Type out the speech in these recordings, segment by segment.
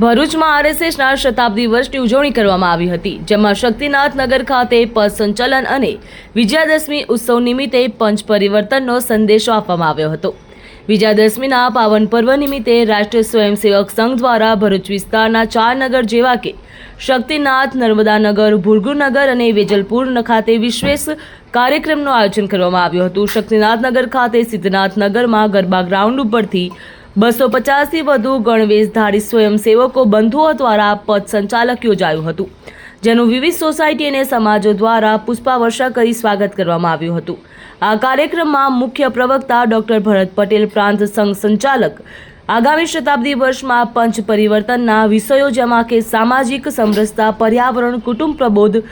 ભરૂચમાં આરએસએસના શતાબ્દી વર્ષની ઉજવણી કરવામાં આવી હતી, જેમાં શક્તિનાથ નગર ખાતે પથ સંચલન અને વિજયાદશમી ઉત્સવ નિમિત્તે પંચ પરિવર્તનનો સંદેશો આપવામાં આવ્યો હતો. વિજયાદશમીના પાવન પર્વ નિમિત્તે રાષ્ટ્રીય સ્વયંસેવક સંઘ દ્વારા ભરૂચ વિસ્તારના ચાર નગર જેવા કે શક્તિનાથ, નર્મદાનગર ભુરગુનગર અને વેજલપુર ખાતે વિશેષ કાર્યક્રમનું આયોજન કરવામાં આવ્યું હતું. શક્તિનાથ નગર ખાતે સિદ્ધનાથ નગરમાં ગરબા ગ્રાઉન્ડ ઉપરથી બસો પચાસથી વધુ ગણવેશધારી સ્વયંસેવકો બંધુઓ દ્વારા પથ સંચાલક યોજાયું હતું, જેનું વિવિધ સોસાયટી અને સમાજો દ્વારા પુષ્પાવર્ષા કરી સ્વાગત કરવામાં આવ્યું હતું. આ કાર્યક્રમમાં મુખ્ય પ્રવક્તા ડોક્ટર ભરત પટેલ પ્રાંત સંઘ સંચાલક આગામી શતાબ્દી વર્ષમાં પંચ પરિવર્તનના વિષયો જેમાં કે સામાજિક સમરસતા, પર્યાવરણ, કુટુંબ પ્રબોધ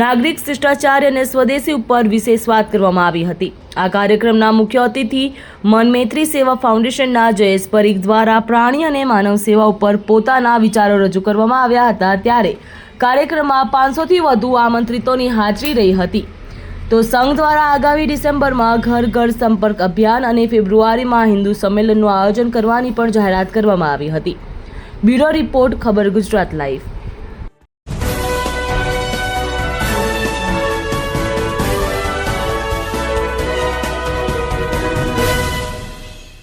નાગરિક શિષ્ટાચાર અને સ્વદેશી ઉપર વિશેષ વાત કરવામાં આવી હતી. આ કાર્યક્રમના મુખ્ય અતિથિ મનમૈત્રી સેવા ફાઉન્ડેશનના જયેશ પરીખ દ્વારા પ્રાણી અને માનવ સેવા ઉપર પોતાના વિચારો રજૂ કરવામાં આવ્યા હતા ત્યારે કાર્યક્રમમાં પાંચસોથી વધુ આમંત્રિતોની હાજરી રહી હતી. તો સંઘ દ્વારા આગામી ડિસેમ્બરમાં ઘર ઘર સંપર્ક અભિયાન અને ફેબ્રુઆરીમાં હિન્દુ સંમેલનનું આયોજન કરવાની પણ જાહેરાત કરવામાં આવી હતી. બ્યુરો રિપોર્ટ, ખબર ગુજરાત લાઈવ.